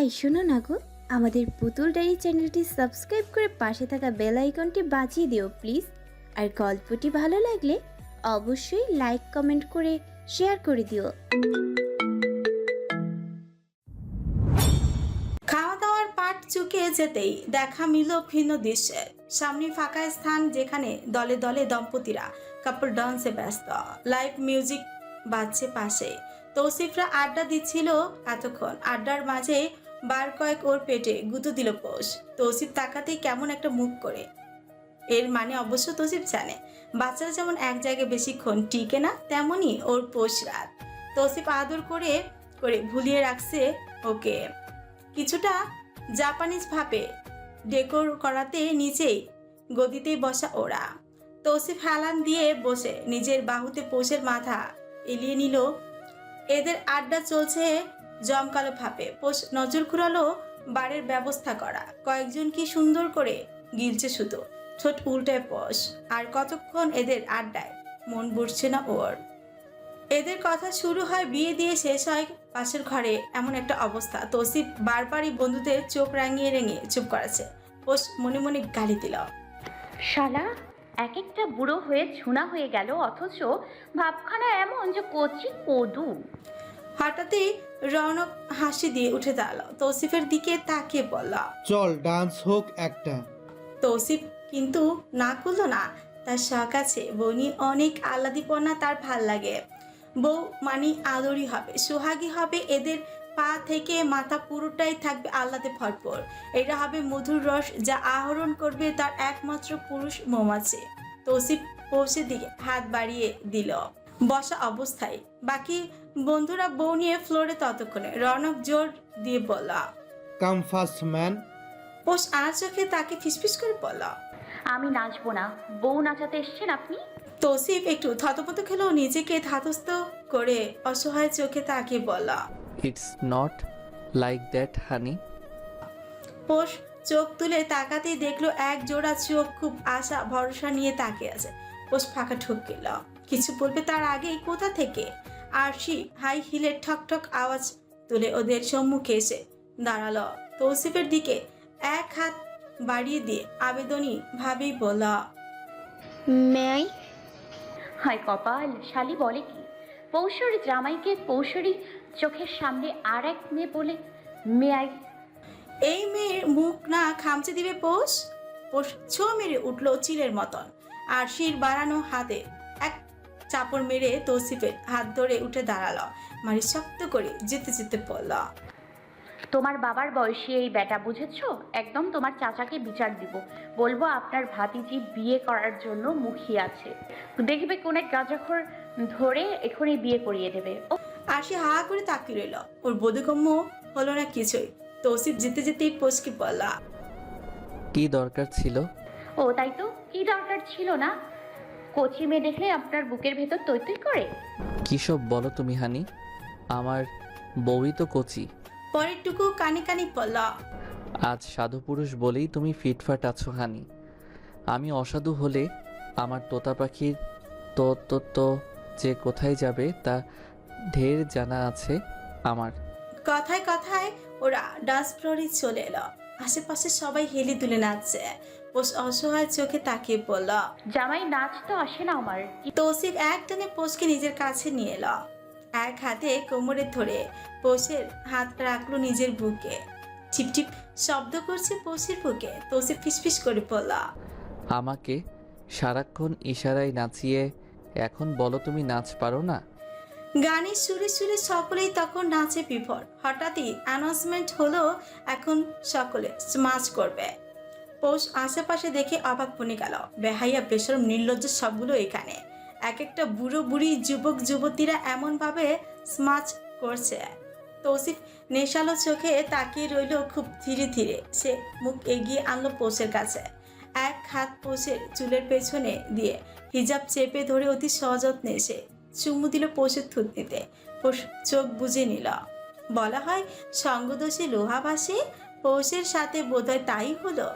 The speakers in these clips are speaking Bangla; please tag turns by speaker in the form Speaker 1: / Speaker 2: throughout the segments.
Speaker 1: এই শোনো না গো, আমাদের পুতুল ডায়েরি চ্যানেলটি সাবস্ক্রাইব করে পাশে থাকা বেল আইকনটি বাজিয়ে দিও প্লিজ। আর গল্পটি ভালো লাগলে অবশ্যই লাইক, কমেন্ট করে শেয়ার করে দিও।
Speaker 2: খাওয়া দাওয়ার পাট চুকে যেতেই দেখা মিল ভিন্ন দৃশ্যে। সামনে ফাঁকা স্থান যেখানে দলে দলে দম্পতিরা কাপড় ডান্সে ব্যস্ত লাইভ মিউজিক বাজছে পাশে। তৌসিফরা আড্ডা দিচ্ছিল এতক্ষণ। আড্ডার মাঝে বার কয়েক ওর পেটে গুঁতো দিল পোষ। তৌসিফ তাকাতেই কেমন একটা মুখ করে। এর মানে অবশ্য তৌসিফ জানে, বাচ্চারা যেমন এক জায়গায় বেশিক্ষণ টিকে না, তেমনই ওর পোষ রাত। তৌসিফ আদর করে করে ভুলিয়ে রাখছে ওকে। কিছুটা জাপানিজ ভাবে ডেকোর করাতে নিচেই গদিতেই বসা ওরা। তৌসিফ হেলান দিয়ে বসে, নিজের বাহুতে পোষের মাথা এলিয়ে নিল। এদের আড্ডা চলছে জমকালো ভাবে পোষ নজর ঘুরালো বারের ব্যবস্থা করা। কয়েকজন কি সুন্দর করে গিলছে শুধু ছোট উল্টায় পোষ। আর কতক্ষণ এদের আড্ডায়? মন বসছে না ওর। এদের কথা শুরু হয় বিয়ে দিয়ে শেষ হয় পাশের ঘরে। এমন একটা অবস্থা। তৌসিফ বারবারই বন্ধুদের চোখ রাঙিয়ে রেঙে চুপ করাছে। পোষ মনে মনে গালি দিল।
Speaker 3: শালা এক একটা বুড়ো হয়ে ছুনা হয়ে গেল, অথচ ভাবখানা এমন যে কচি কদু।
Speaker 2: হঠাৎই রৌনক হাসি দিয়ে উঠে দাঁড়াল। তৌসিফের দিকে তাকিয়ে বলল
Speaker 4: চল ডান্স হোক একটা।
Speaker 2: তৌসিফ কিন্তু না করল না। তার শখ আছে বনি অনেক আহ্লাদিপনা তার ভালো লাগে। বউ মানি আদরি হবে সোহাগী হবে এদের পা থেকে মাথা পুরোটাই থাকবে আহ্লাদে ভরপুর। এটা হবে মধুর রস যা আহরণ করবে তার একমাত্র পুরুষ মৌমাছি। তৌসিফ পৌঁছে দিকে হাত বাড়িয়ে দিল। বসা অবস্থায়। বাকি বন্ধুরা বউ নিয়ে ফ্লোরে ততক্ষণে রনক জোর দিয়ে বলল
Speaker 4: কাম ফার্স্ট ম্যান
Speaker 2: পোষ আর চোখে তাকে ফিসফিস করে বলল
Speaker 3: আমি নাচবো না। বউ নাচাতে এসছেন আপনি?
Speaker 2: তৌসিফ একটু থতমত খেলেও নিজেকে ধাতস্থ করে অসহায় চোখে তাকিয়ে বলল
Speaker 5: it's not like that honey
Speaker 2: পোষ চোখ তুলে তাকাতেই দেখল এক জোড়া চোখ খুব আশা ভরসা নিয়ে তাকিয়ে আছে। পোষ ফাঁকা ঠুক গেল। কিছু বলবে তার আগেই কোথা থেকে? আরশি হাই হিলের ঠক ঠক আওয়াজ তুলে ওদের সম্মুখে এসে দাঁড়াল। তৌসিফের দিকে এক হাত বাড়িয়ে দিয়ে আবেদনী ভাবেই বলল
Speaker 1: মেয়াই
Speaker 3: হায় কপাল শালি বলে কি? পৌষর জামাইকে পৌষরি চোখের সামনে আর এক মেয়ে বলে মেয়াই
Speaker 2: এই মেয়ের মুখ না খামচে দিবে পোষ? পোষ ছো মেরে উঠল চিলের মতন আর শির বাড়ানো হাতে চাপড় মেরে তৌসিফের হাত ধরে উঠে দাঁড়াল। মারি শক্ত করে যেতে যেতে পড়ল
Speaker 3: তোমার বাবার বয়সী এই বেটা বুঝেছ? একদম তোমার চাচাকে বিচার দিব। বলব আপনার ভাতিজি বিয়ে করার জন্য মুখিয়ে আছে। দেখবে কোন এক গাঁজাখোর ধরে এখনই বিয়ে করিয়ে দেবে। ও
Speaker 2: আর সে হা করে তাকিয়ে রইল। ওর বোধগম্য হলো না কিছুই। তৌসিফ যেতে যেতেই পোষকে পড়ল
Speaker 5: কি দরকার ছিল?
Speaker 3: ও তাই তো কি দরকার ছিল না? কচি মেয়ে দেখলে আপনার বুকের ভেতর তৈ তৈ করে।
Speaker 5: কিসব বলো তুমি হানি? আমার বউই তো কচি।
Speaker 2: পরেরটুকু কানে কানে পড়ল
Speaker 5: আজ সাধু পুরুষ বলেই তুমি ফিটফাট আছো হানি। আমি অসাধু হলে আমার তোতা পাখির তো তো তো যে কোথায় যাবে তা ঢের জানা আছে আমার।
Speaker 2: কথায় কথায় ওরা ডান্স ফ্লোরে চলে এলো। আশেপাশে সবাই হেলি তুলে নাচছে। পোষ অসহায় চোখে তাকিয়ে পড়ল
Speaker 3: জামাই নাচ তো আসে না আমার।
Speaker 2: তৌসিফ এক টানে পোষকে নিজের কাছে নিয়ে এলো। এক হাতে কোমরে ধরে পোষের হাত রাখল নিজের বুকে। টিপ শব্দ করছে পোষের বুকে। তৌসিফ ফিসফিস করে পড়ল
Speaker 5: আমাকে সারাক্ষণ ইশারায় নাচিয়ে এখন বলো তুমি নাচ পারো না?
Speaker 2: গানের সুরে সুরে সকলেই তখন নাচে বিভোর। হঠাৎই অ্যানাউন্সমেন্ট হলো এখন সকলে স্মাচ করবে। পৌষ আশেপাশে দেখে অবাক বনে গেল। বেহাইয়া, বেসরম, নির্লজ্জ সবগুলো এখানে। এক একটা বুড়ো বুড়ি যুবক, যুবতীরা এমনভাবে স্মাচ করছে। তৌসিফ নেশালো চোখে তাকিয়ে রইল খুব ধীরে ধীরে। সে মুখ এগিয়ে আনলো পৌষের কাছে। এক হাত পৌষের চুলের পেছনে দিয়ে হিজাব চেপে ধরে অতি সযত্নে সে চুমু দিল পৌষের থুতনিতে। পৌষ চোখ বুঝে নিল। বলা হয়, সঙ্গদোষী লোহা ভাসে পৌষের সাথে বোধহয় তাই হলো।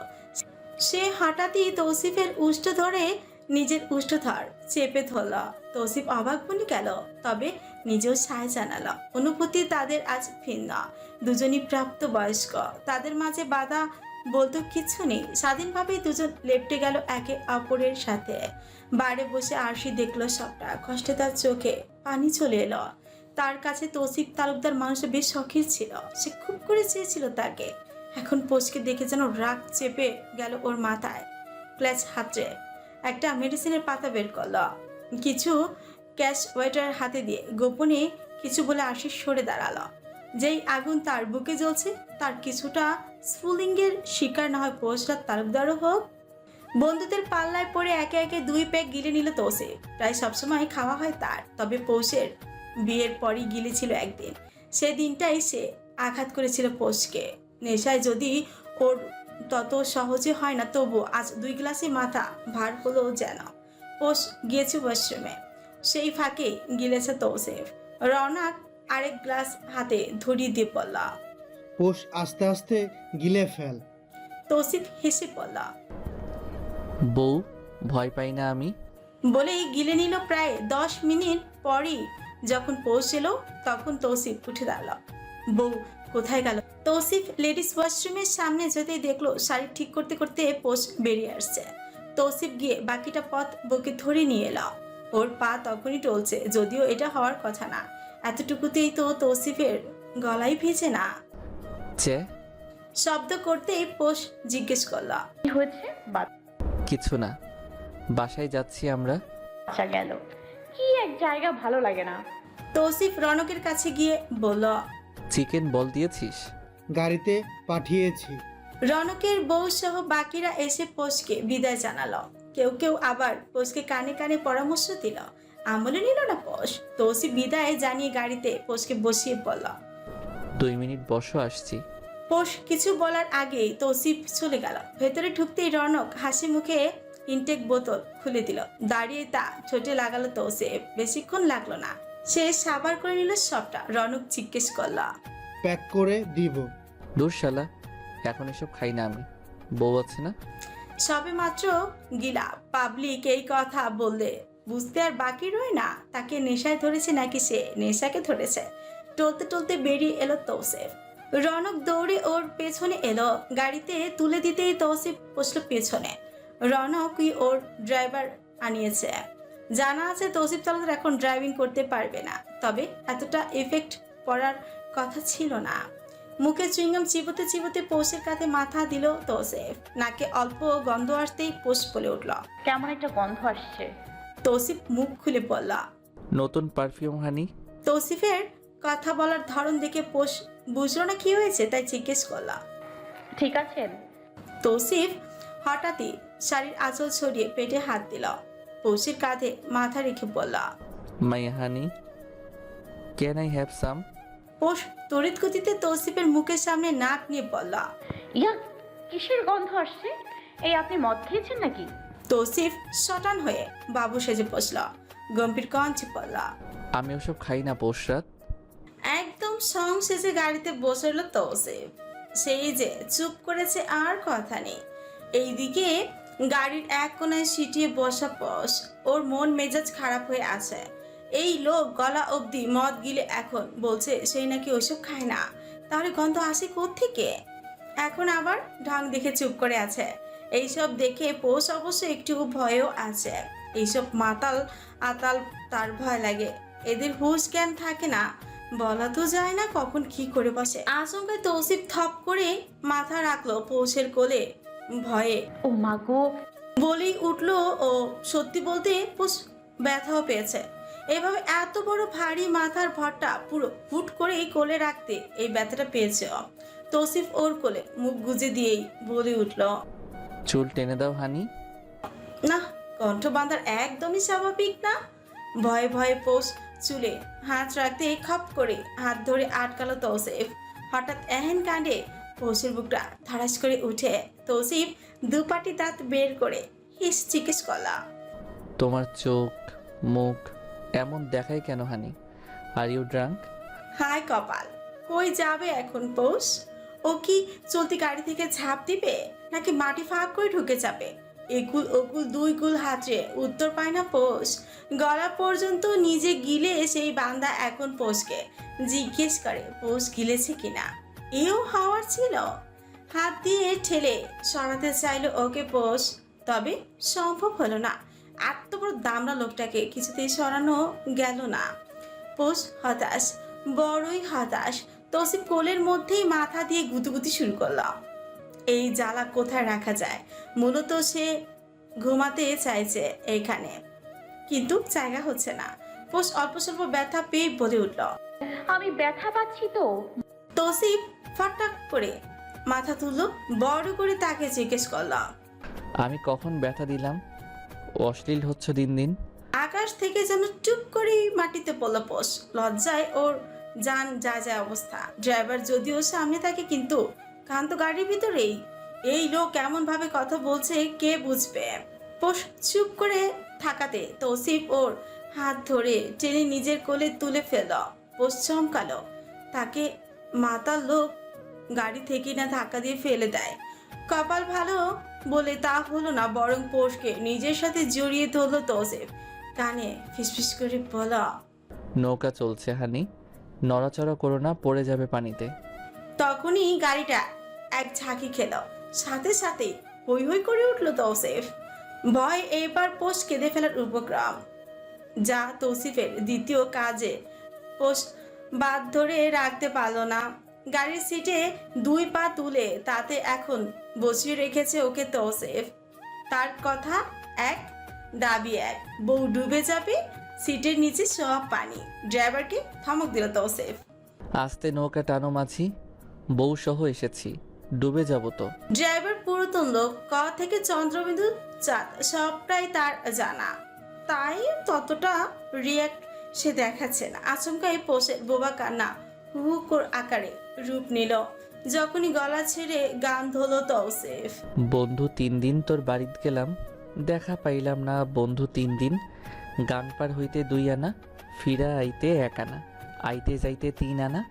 Speaker 2: সে হঠাৎই তৌসিফের উষ্ঠ ধরে নিজের উষ্ঠধর চেপে ধরল। তৌসিফ অবাক বনে গেল তবে নিজেও সায় জানালো। অনুভূতি তাদের আজ ভিন্ন। দুজনই প্রাপ্ত বয়স্ক তাদের মাঝে বাধা বলতো কিচ্ছু নেই। স্বাধীনভাবেই দুজন লেপটে গেল একে অপরের সাথে। বাইরে বসে আরশি দেখল সবটা। কষ্টে তার চোখে পানি চলে এলো। তার কাছে তৌসিফ তালুকদার মানুষ বেশ শখের ছিল। সে খুব করে চেয়েছিল তাকে। এখন পোষকে দেখে যেন রাগ চেপে গেল ওর মাথায়। ক্ল্যাচ হাতে একটা মেডিসিনের পাতা বের করল। কিছু ক্যাশ ওয়েটার হাতে দিয়ে গোপনে কিছু বলে আশিস সরে দাঁড়াল। যেই আগুন তার বুকে জ্বলছে, তার কিছুটা স্ফুলিঙ্গের শিকার না হয় পোষরাত তালুকদারও হোক। বন্ধুদের পাল্লায় পড়ে একে একে দুই প্যাক গিলে নিল তোষে প্রায় সবসময় খাওয়া হয় তার, তবে পৌষের বিয়ের পরই গিলেছিল একদিন। সে দিনটাই সে আঘাত করেছিল পোষকে। নেশায় যদি ওর তত সহজে হয় না তবু আজ দুই গ্লাসে মাথা ভার হলো যেন। পোষ গিয়েছে ওয়াশরুমে। সেই ফাঁকে গিলেছে তৌসেফ। রওনাক আরেক গ্লাস হাতে ধরিয়ে দিয়ে পড়ল
Speaker 4: পোষ আস্তে আস্তে গিলে ফেল।
Speaker 2: তৌসিফ হেসে পড়ল
Speaker 5: বউ ভয় পাই না আমি।
Speaker 2: বলেই গিলে নিল প্রায় দশ মিনিট পরই যখন পৌঁছল তখন তৌসিফ উঠে দাঁড়াল। বউ কোথায় গেল? তৌসিফ লেডিস ওয়াশরুমের সামনে যেতেই দেখল শাড়ি ঠিক করতে করতে পোষ বেরিয়ে আসছে। তৌসিফ গিয়ে বাকিটা পথ বুকে ধরে নিয়ে এলো। ওর পা তখনই টলছে যদিও এটা হওয়ার কথা না। এতটুকুতেই তো তৌসিফের গলায় ভিজে না। শব্দ করতেই পোষ জিজ্ঞেস করল
Speaker 3: কি হয়েছে?
Speaker 5: কিছু না। বাসায় যাচ্ছি আমরা।
Speaker 3: বাচ্চা গেল। কি এক জায়গা ভালো লাগে না।
Speaker 2: তৌসিফ রনকের কাছে গিয়ে বলল
Speaker 5: চিকেন বল দিয়েছিস?
Speaker 4: গাড়িতে পাঠিয়েছি।
Speaker 2: রনকের বউ সহ বাকিরা এসে পোষকে বিদায় জানালো। কেউ কেউ আবার পোষকে কানে কানে পরামর্শ দিল। আমলে নিল না পোষ? তৌসি বিদায় জানিয়ে গাড়িতে পোষকে বসিয়ে পড়ল
Speaker 5: দুই মিনিট বসো আসছি।
Speaker 2: পোষ কিছু বলার আগেই তৌসিফ চলে গেল। ভেতরে ঢুকতেই রনক হাসি মুখে ইনটেক বোতল খুলে দিল। দাঁড়িয়ে তা ছোটে লাগালো তৌসিফ বেশিক্ষণ লাগল না। সে সাবার করে নিল সবটা। রনক জিজ্ঞেস করল
Speaker 4: প্যাক করে দিব।
Speaker 5: দূর শালা এখন এসব খাই না আমি। বউ আছে না?
Speaker 2: সবে মাত্র গিলা পাবলিক এই কথা বললে। বুঝতে আর বাকি রয় না তাকে নেশায় ধরেছে নাকি সে? নেশাকে ধরেছে। টলতে টলতে বেরিয়ে এলো তৌসিফ। রনক দৌড়ে ওর পেছনে এলো গাড়িতে তুলে দিতেই তৌসিফ বসল পেছনে। রনকই ওর ড্রাইভার আনিয়েছে। জানা আছে তৌসিফ তালুকদার এখন ড্রাইভিং করতে পারবে না। তবে এতটা এফেক্ট পড়ার কথা ছিল না। মুখে চুইংগাম চিবোতে চিবোতে পোষের কাছে মাথা দিল তৌসিফ। নাকে অল্প গন্ধ আসতেই পোষ বলে উঠল।
Speaker 3: কেমন একটা গন্ধ আসছে।
Speaker 2: তৌসিফ মুখ খুলে পড়ল
Speaker 5: নতুন পারফিউম হানি
Speaker 2: তৌসিফের কথা বলার ধরন দেখে পোষ বুঝলো না কি হয়েছে তাই জিজ্ঞেস করলা।
Speaker 3: ঠিক আছেন
Speaker 2: তৌসিফ হঠাৎই শাড়ির আঁচল ছড়িয়ে পেটে হাত দিল। পৌষের কাঁধে মাথা রেখে বলল
Speaker 5: my honey can I have some
Speaker 2: পোষ তড়িৎ গতিতে তৌসিফের মুখের সামনে নাক নিয়ে বলল
Speaker 3: ইয়া কিসের গন্ধ আসছে? এই আপনি মদ খেয়েছেন নাকি?
Speaker 2: তৌসিফ শটান হয়ে বাবু সেজে বসল গম্ভীর কঞ্চে পড়ল
Speaker 5: আমি ওসব খাই না পোষরাত
Speaker 2: একদম সং সেজে গাড়িতে বসল তৌসিফ। সেই যে চুপ করেছে আর কথা নেই। এইদিকে গাড়ির এক কোনায় সিটিয়ে বসা পশ ওর মন মেজাজ খারাপ হয়ে আছে। এই লোক গলা অবধি মদ গিলে এখন। বলছে, সেই নাকি ওইসব খায় না? তাহলে গন্ধ আসে থেকে এখন আবার ঢং দেখে চুপ করে আছে। এইসব দেখে পোষ অবশ্য একটু ভয়ও আছে। এইসব মাতাল আতাল তার ভয় লাগে। এদের হুশ জ্ঞান থাকে না। বলা তো যায় না কখন কি করে বসে। আচমকায় তৌসিফ থপ করে মাথা রাখল পৌষের কোলে। ভয়ে।
Speaker 3: ও মা গো।
Speaker 2: বলেই উঠল ও সত্যি বলতে পুষ ব্যথাও পেয়েছে। এভাবে এত বড় ভারী মাথার ভরটা পুরো হুট এই কোলে রাখতে এই ব্যথাটা পেয়েছে ও। তৌসিফ ওর কোলে মুখ গুজে দিয়েই বলে উঠল।
Speaker 5: চুল টেনে দাও হানি।
Speaker 2: না কণ্ঠ বাঁধার একদমই স্বাভাবিক না। ভয়ে ভয়ে পোষ চুলে হাত রাখতে খপ করে হাত ধরে আটকালো তৌসিফ। হঠাৎ এহেন কাণ্ডে পৌষের বুকটা ধরাস করে উঠে তৌসিফ দুপাটি দাঁত বের করে হিস জিজ্ঞেস করলা
Speaker 5: তোমার চোখ মুখ এমন দেখায় কেন হানি? আর ইউ ড্রাঙ্ক
Speaker 2: হায় কপাল কই যাবে এখন পৌষ? ও কি চলতি গাড়ি থেকে ঝাঁপ দিবে নাকি মাটি ফাঁক করে ঢুকে যাবে? একুল ওকুল দুই কুল হাতে উত্তর পায় না পোষ। গলা পর্যন্ত নিজে গিলে সেই বান্দা এখন পোষকে জিজ্ঞেস করে পোষ গিলেছে কিনা? এও হাওয়ার ছিল। হাত দিয়ে ঠেলে সরাতে চাইলো ওকে পোষ তবে সম্ভব হলো না। এত বড় দামড়া লোকটাকে কিছুতেই সরানো গেল না। পোষ হতাশ, বড়ই হতাশ তসিফ কোলের মধ্যেই মাথা দিয়ে গুতুগুতি শুরু করল। এই জ্বালা কোথায় রাখা যায়? মূলত সে ঘুমাতে চাইছে এইখানে কিন্তু জায়গা হচ্ছে না। পোষ অল্প স্বল্প ব্যথা পেয়ে বলে উঠল,
Speaker 3: আমি ব্যথা পাচ্ছি তো।
Speaker 2: তসিফ ফটাক করে মাথা তুললো বড় করে তাকে জিজ্ঞেস করলাম
Speaker 5: আমি কখন ব্যথা দিলাম? অশ্লীল হচ্ছে দিন দিন।
Speaker 2: আকাশ থেকে যেন চুপ করেই মাটিতে পড়ল পোষ। লজ্জায় ওর যান যা যা অবস্থা। ড্রাইভার যদিও সামনে থাকে কিন্তু কান তো গাড়ির ভিতরেই। এই লোক কেমন ভাবে কথা বলছে কে বুঝবে? পোষ চুপ করে থাকাতে তৌসিফ ওর হাত ধরে টেনে নিজের কোলে তুলে ফেল পোষ চমকালো। তাকে মাতাল লোক গাড়ি থেকে না ধাক্কা দিয়ে ফেলে দেয়। কপাল ভালো বলে তা হলো না বরং পোষকে নিজের সাথে জড়িয়ে ধরলো তৌসিফ। কানে ফিসফিস করে বলা।
Speaker 5: নৌকা চলছে হানি। নড়াচড়া করো না পড়ে যাবে পানিতে।
Speaker 2: তখনই গাড়িটা এক ঝাঁকি খেল। সাথে সাথে হই হই করে উঠল তৌসিফ। ভয় এবার পোষ কেঁদে ফেলার উপক্রম। যা তৌসিফের দ্বিতীয় কাজে পোষ বাদ ধরে রাখতে পারল না। গাড়ির সিটে দুই পা তুলে তাতে এখন বসিয়ে রেখেছে ওকে তৌসিফ। তার কথা এক দাবি এক। বউ ডুবে যাবে সিটের নিচে সব পানি। ড্রাইভারকে ধমক দিল তৌসিফ।
Speaker 5: আস্তে নৌকা টানো মাঝি। বউ সহ এসেছি ডুবে যাব তো।
Speaker 2: ড্রাইভার পুরাতন লোক ক থেকে চন্দ্রবিন্দু চাঁদ সবটাই তার জানা। তাই ততটা রিয়াক্ট সে দেখাচ্ছে না আচমকাই পোষের বোবা কান্না। হুকুর আকারে রূপ নিল। যখনই গলা ছেড়ে গান ধরল তৌসিফ
Speaker 5: বন্ধু, তিন দিন তোর বাড়িতে গেলাম। দেখা পাইলাম না বন্ধু তিন দিন। গান পার হইতে দুই আনা, ফিরা আইতে এক আনা, আইতে যাইতে তিন আনা,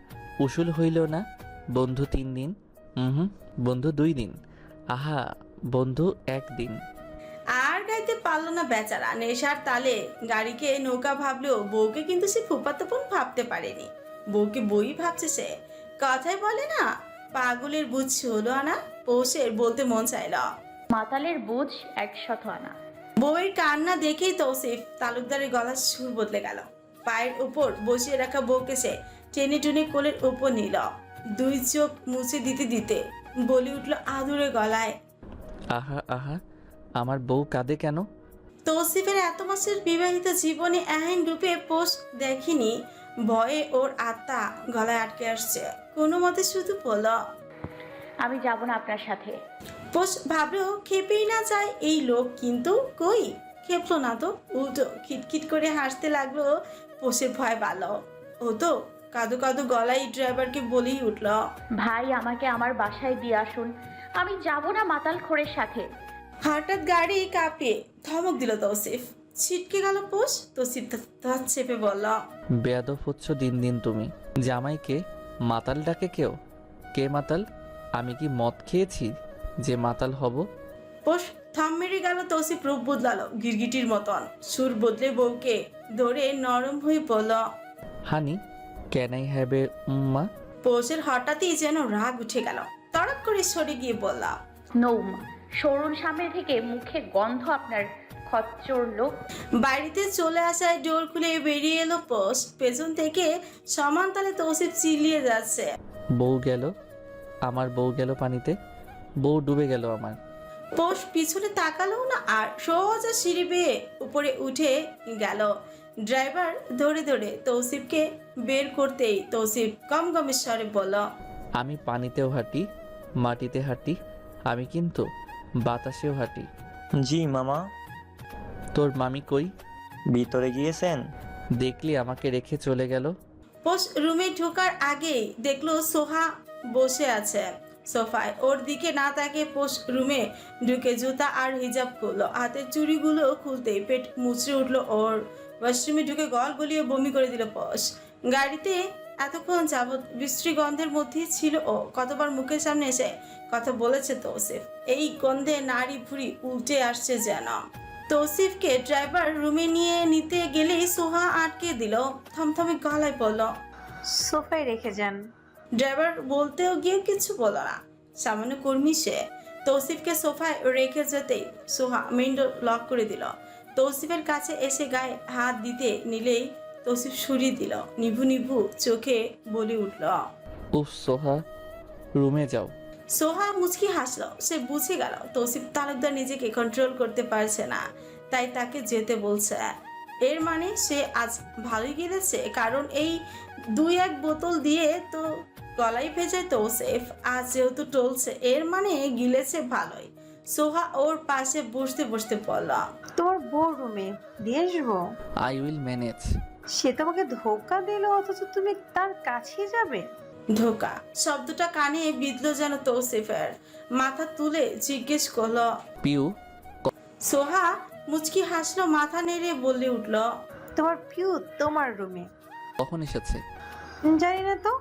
Speaker 5: উসুল হইল না বন্ধু তিন দিন। হুম বন্ধু দুই দিন। আহা, বন্ধু
Speaker 2: আর গাইতে পারল না বেচারা। নেশার তালে গাড়িকে নৌকা ভাবলেও বউকে কিন্তু সে ফুপাতপন ভাবতে পারেনি। বউকে বই ভাবছে সে। কথাই বলে না পাগলের বুঝ হলো আনা পৌষের বলতে মন চাইল।
Speaker 3: মাতালের বুঝ একশত আনা।
Speaker 2: বউয়ের কান্না দেখেই তৌসিফ তালুকদারের গলার সুর বদলে গেল। পায়ের উপর বসিয়ে রাখা বউকে সে টেনে টুনে কোলের উপর নিল। দুই চোখ মুছে দিতে দিতে বলি উঠল আদুরে গলায়
Speaker 5: আহা আহা আমার বউ কাঁদে কেন?
Speaker 2: তৌসিফের এত মাসের বিবাহিত জীবনে এহেন রূপে পোস্ট দেখিনি ভয়ে ওর আত্মা গলায় আটকে আসছে। কোনো মতে শুধু বলল
Speaker 3: আমি যাব না আপনার সাথে।
Speaker 2: পোষ ভাবলো খেপেই না যায় এই লোক কিন্তু কই? খেপলো না তো। উল্টো খিটখিট করে হাসতে লাগল পোষের ভয় পাল ও তো কাদু কাদু গলায় ড্রাইভারকে বলেই উঠল
Speaker 3: ভাই আমাকে আমার বাসায় দিয়ে আসুন। আমি যাব না মাতাল খোরের সাথে।
Speaker 2: হঠাৎ গাড়ি কাঁপিয়ে ধমক দিল তৌসিফ। ছিটকে গেল পোষ তৌসিফ ধর চেপে বলল
Speaker 5: বেয়াদব হচ্ছ দিন দিন তুমি। জামাইকে মাতাল ডাকে কেউ? কে মাতাল? আমি কি মদ খেয়েছি যে মাতাল হব?
Speaker 2: পোষ থাম মেরে গেল তৌসিফ রূপ বদলালো গিরগিটির মতন। সুর বদলে বউকে ধরে নরম হয়ে পড়ল
Speaker 5: honey can I have a উম্মা?
Speaker 2: পোষের হঠাৎই যেন রাগ উঠে গেল। তড়ক করে সরে গিয়ে বললাম
Speaker 3: নৌম সরুন সামনে থেকে মুখে গন্ধ আপনার খচ্চর লোক।
Speaker 2: বাড়িতে চলে আসায় ডোর খুলে বেরিয়ে এলো পোস্ট। পেছন থেকে সমান তালে তৌসিফ চিল্লিয়ে যাচ্ছে।
Speaker 5: বউ গেল আমার বউ গেল পানিতে বউ ডুবে গেল আমার।
Speaker 2: পোষ পিছনে তাকালো না আর সোজা সিঁড়ি বেয়ে উপরে উঠে গেল। ড্রাইভার ধরে ধরে তৌসিফকে বের করতেই তৌসিফ কম গমের স্বরে বলল
Speaker 5: আমি পানিতেও হাঁটি মাটিতে হাঁটি আমি কিন্তু বাতাসেও হাঁটি।
Speaker 6: জি মামা।
Speaker 5: তোর মামি কই?
Speaker 6: ভিতরে গিয়েছেন?
Speaker 5: দেখলি আমাকে রেখে চলে গেল?
Speaker 2: পোষ রুমে ঢোকার আগেই দেখল সোহা বসে আছে সোফায়। ওর দিকে না তাকে পোষ রুমে ঢুকে জুতা আর হিজাব করল। হাতের চুড়িগুলো খুলতেই পেট মুচড়ে উঠল ওর। ওয়াশরুমে ঢুকে গল গলিয়ে বমি করে দিল পোষ গাড়িতে এতক্ষণ যাবৎ বিশ্রী গন্ধের মধ্যেই ছিল ও। কতবার মুখের সামনে এসে কথা বলেছে তৌসিফ। এই গন্ধে নারী ভুড়ি উল্টে আসছে যেন। তৌসিফকে ড্রাইভার রুমে নিয়ে নিতে গেলেই সোহা আটকে দিল। থমথমে গলায় বলল
Speaker 7: সোফায় রেখে যান।
Speaker 2: ড্রাইভার বলতেও গিয়ে কিছু বলল না। সামান্য কর্মী সে। তৌসিফকে সোফায় রেখে যেতেই সোহা মেইন ডোর লক করে দিল। তৌসিফের কাছে এসে গায়ে হাত দিতে নিলেই তৌসিফ সুরি দিল। নিভু নিভু চোখে বলে উঠল
Speaker 5: উফ সোহা রুমে যাও।
Speaker 2: সোহা মুচকি হাসলো। সে বুঝে গেল তৌসিফ তালুকদার নিজেকে কন্ট্রোল করতে পারছে না তাই তাকে যেতে বলছে। এর মানে সে আজ ভালোই গেলেছে কারণ এই দুই এক বোতল দিয়ে তো গলাই ভেজায় তৌসিফ আজ যেহেতু টলছে এর মানে গিলেছে ভালোই। সোহা ওর পাশে বসতে বসতে বলল
Speaker 7: তোর বউ রুমে দিয়ে আসব?
Speaker 5: আই উইল ম্যানেজ
Speaker 7: সে তোমাকে ধোকা দিল অথচ তুমি তার কাছেই যাবে?
Speaker 2: ধোকা। শব্দটা কানে বিঁধল যেন তৌসিফের। মাথা তুলে জিজ্ঞেস করল
Speaker 5: পিউ
Speaker 2: সোহা মুচকি হাসলো মাথা নেড়ে বলে উঠল
Speaker 7: তোমার পিউ তোমার রুমে।
Speaker 5: কখন এসেছে?
Speaker 7: জানি না তো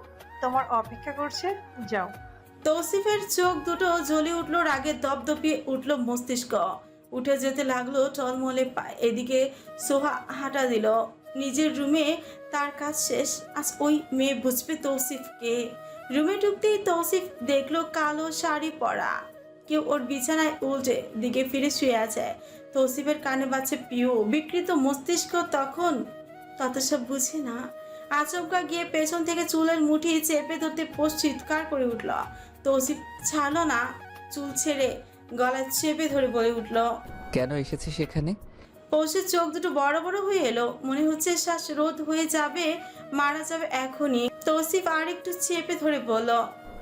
Speaker 7: তোমার অপেক্ষা করছে যাও।
Speaker 2: তৌসিফের চোখ দুটো জ্বলে উঠল রাগে দপদপিয়ে উঠল মস্তিষ্ক। উঠে যেতে লাগল টলমলে পায়। এদিকে সোহা হাঁটা দিল নিজের রুমে, তার কাজ শেষ। আজ ওই মেয়ে বুঝবে তৌসিফকে। রুমে ঢুকতেই তৌসিফ দেখল কালো শাড়ি পরা। কেউ ওর বিছানায় উল্টে দিকে ফিরে শুয়ে আছে। তৌসিফের কানে বাজছে পিউ। বিকৃত মস্তিষ্ক তখন তত সব বুঝে না। আচমকা গিয়ে পেছন থেকে চুলের মুঠি চেপে ধরতে পোষ চিৎকার করে উঠল। তৌসিফ ছাড়লো না। চুল ছেড়ে গলা চেপে ধরে বলে উঠল,
Speaker 5: কেন এসেছে সেখানে
Speaker 2: পৌষের চোখ দুটো বড় বড় হয়ে এলো। মনে হচ্ছে শ্বাস রোধ হয়ে যাবে মারা যাবে এখনই। তৌসিফ আর একটু চেপে ধরে বলল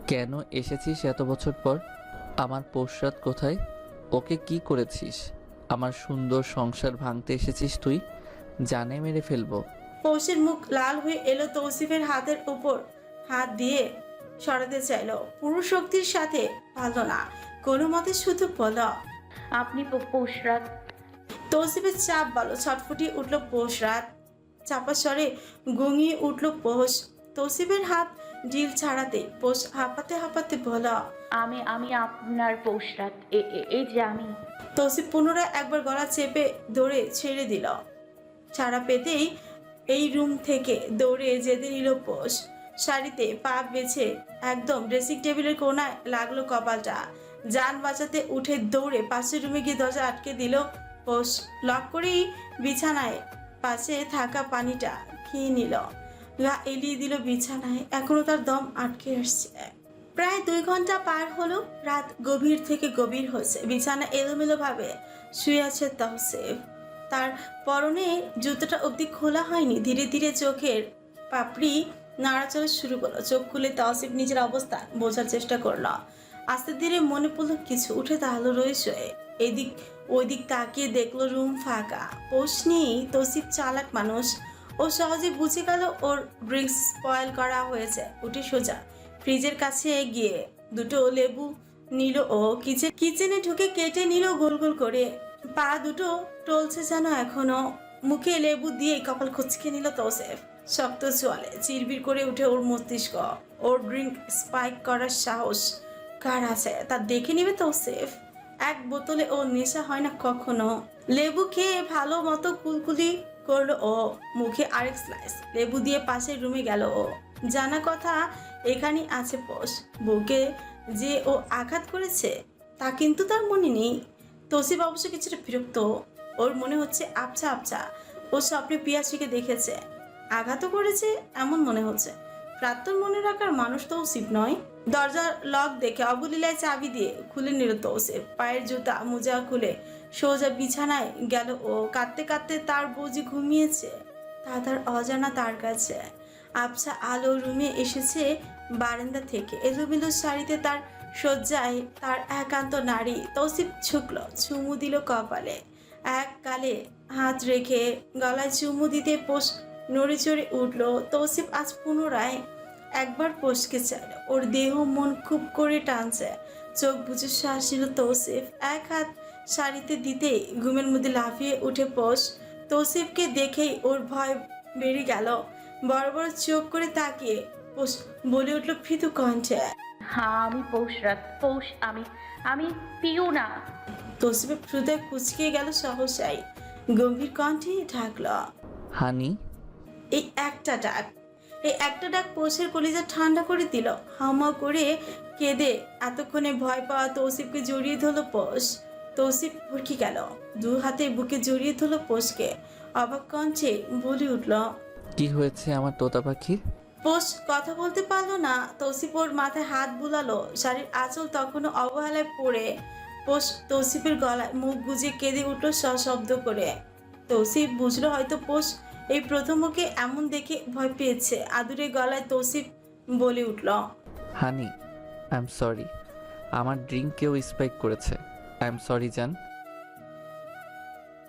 Speaker 5: কেন এসেছিস এত বছর পর? আমার পোশরাত কোথায়? ওকে কি করেছিস? আমার সুন্দর সংসার ভাঙতে এসেছিস তুই? জানে মেরে ফেলব।
Speaker 2: পৌষের মুখ লাল হয়ে এলো তৌসিফের হাতের উপর। হাত দিয়ে সরাতে চাইলো। পুরো শক্তির সাথে পারল না। কোনো মতে শুধু বলল
Speaker 3: আপনি পৌষরাত
Speaker 2: তৌসিফের চাপ ভালো ছটফটিয়ে উঠল পোষ রাত। চাপা স্বরে গঙিয়ে উঠল পোষ। তৌসিফের হাত ডিল ছাড়াতে পোষ হাঁপাতে হাঁপাতে বলা
Speaker 3: আমি আমি আপনার পৌষরাত এ- এ- এই যে আমি।
Speaker 2: তৌসিফ পুনরায় একবার গলা চেপে দৌড়ে ছেড়ে দিল। ছাড়া পেতেই এই রুম থেকে দৌড়ে যেতে নিল পোষ। শাড়িতে পা বেছে একদম ড্রেসিং টেবিলের কোনায় লাগল কপালটা। যান বাঁচাতে উঠে দৌড়ে পাশের রুমে গিয়ে দরজা আটকে দিল পোষ লক করেই বিছানায় পাশে থাকা পানিটা খেয়ে নিল। গা এলিয়ে দিল বিছানায়। এখনও তার দম আটকে আসছে। প্রায় দুই ঘণ্টা পার হলো। রাত গভীর থেকে গভীর হচ্ছে। বিছানা এলোমেলো ভাবে শুয়ে আছে তহসিফ তার পরনে জুতোটা অবধি খোলা হয়নি। ধীরে ধীরে চোখের পাপড়ি নাড়াচড়া শুরু করল। চোখ খুলে তহসিফ নিজের অবস্থা বোঝার চেষ্টা করল। আস্তে ধীরে মনে পড়ল কিছু উঠে তাহলে রয়েছে। এদিক, ওইদিক তাকিয়ে দেখল রুম ফাঁকা। পোষ নেই তৌসিফ চালাক মানুষ। ও সহজে বুঝে গেল ওর ড্রিঙ্কস স্পয়েল করা হয়েছে। উঠে সোজা, ফ্রিজের কাছে গিয়ে দুটো লেবু নিল ও কিচেন, কিচেনে ঢুকে কেটে নিল গোল গোল করে। পা দুটো টলছে যেন এখনও। মুখে লেবু দিয়ে কপাল খুচকে নিল তোসেফ। শক্ত চলে চিরবির করে উঠে ওর মস্তিষ্ক। ওর ড্রিঙ্ক স্পাইক করার সাহস। কার আছে? তা দেখে নিবে তো সেফ এক বোতলে ও নেশা হয় না কখনো। লেবু খেয়ে ভালো মতো কুলকুলি করল ও। মুখে আরেক স্লাইস লেবু দিয়ে পাশের রুমে গেল ও। জানা কথা এখানেই আছে পোষ। বুকে যে ও আঘাত করেছে, তা কিন্তু তার মনে নেই। তসিব অবশ্য কিছুটা বিরক্ত। ওর মনে হচ্ছে আবছা আবছা। ও স্বপ্নে পিয়াসিকে দেখেছে। আঘাতও করেছে, এমন মনে হচ্ছে। প্রাক্তন মনে রাখার মানুষ তো শিব নয়। দরজার লক দেখে অবলীলায় চাবি দিয়ে খুলে নিল তৌসিফ পায়ের জুতা মোজা খুলে সোজা বিছানায় গেল ও কাঁদতে কাঁদতে তার বুঝি ঘুমিয়েছে, তা তার অজানা তার কাছে। আবছা আলো রুমে এসেছে বারান্দা থেকে। এলোমেলো শাড়িতে তার শয্যায় তার একান্ত নারী তৌসিফ ঝুঁকল, চুমু দিল কপালে। এক কালে হাত রেখে গলায় চুমু দিতে পোষ নড়ে চড়ে উঠল। তৌসিফ আজ পুনরায় একবার পোষকে চাইল। ওর দেহ মন খুব করে টানছে। চোখ বুঝে শ্বাস নিল তৌসিফ। এক হাত শাড়িতে দিতেই ঘুমের মধ্যে লাফিয়ে উঠে পোষ তৌসিফকে দেখেই ওর ভয় বেড়ে গেল। বড় বড় চোখ করে তাকিয়ে পোষ বলে উঠল ফিতু কণ্ঠে।
Speaker 3: হ্যাঁ আমি পৌষ রাত পৌষ আমি আমি পিউ না।
Speaker 2: তসিফের হৃদয় কুচকে গেল সহসাই গম্ভীর কণ্ঠে ঢাকল।
Speaker 5: হানি
Speaker 2: এই একটা ডাক। এই একটা ডাক পোষের কলিজা ঠান্ডা করে দিল। হামা করে কেঁদে এতক্ষণে ভয় পাওয়া তৌসিফকে জড়িয়ে ধরল পোষ। তৌসিফ ভরকি গেল। দু হাতে বুকে জড়িয়ে ধরল পোষকে। অবাক কণ্ঠে বলে উঠল
Speaker 5: কি হয়েছে আমার তোতা পাখির?
Speaker 2: পোষ কথা বলতে পারল না। তৌসিফ ওর মাথায় হাত বুলালো। শাড়ির আঁচল তখনও অবহেলায় পড়ে। পোষ তৌসিফের গলায় মুখ গুজে কেঁদে উঠল সশব্দ করে। তৌসিফ বুঝলো হয়তো পোষ এই প্রথম ওকে এমন দেখে ভয় পেয়েছে। আদুরে গলায় তৌসিফ বলে উঠল,
Speaker 5: হানি আই এম সরি আমার ড্রিঙ্ক কেউ স্পাইক করেছে। আই এম সরি জান।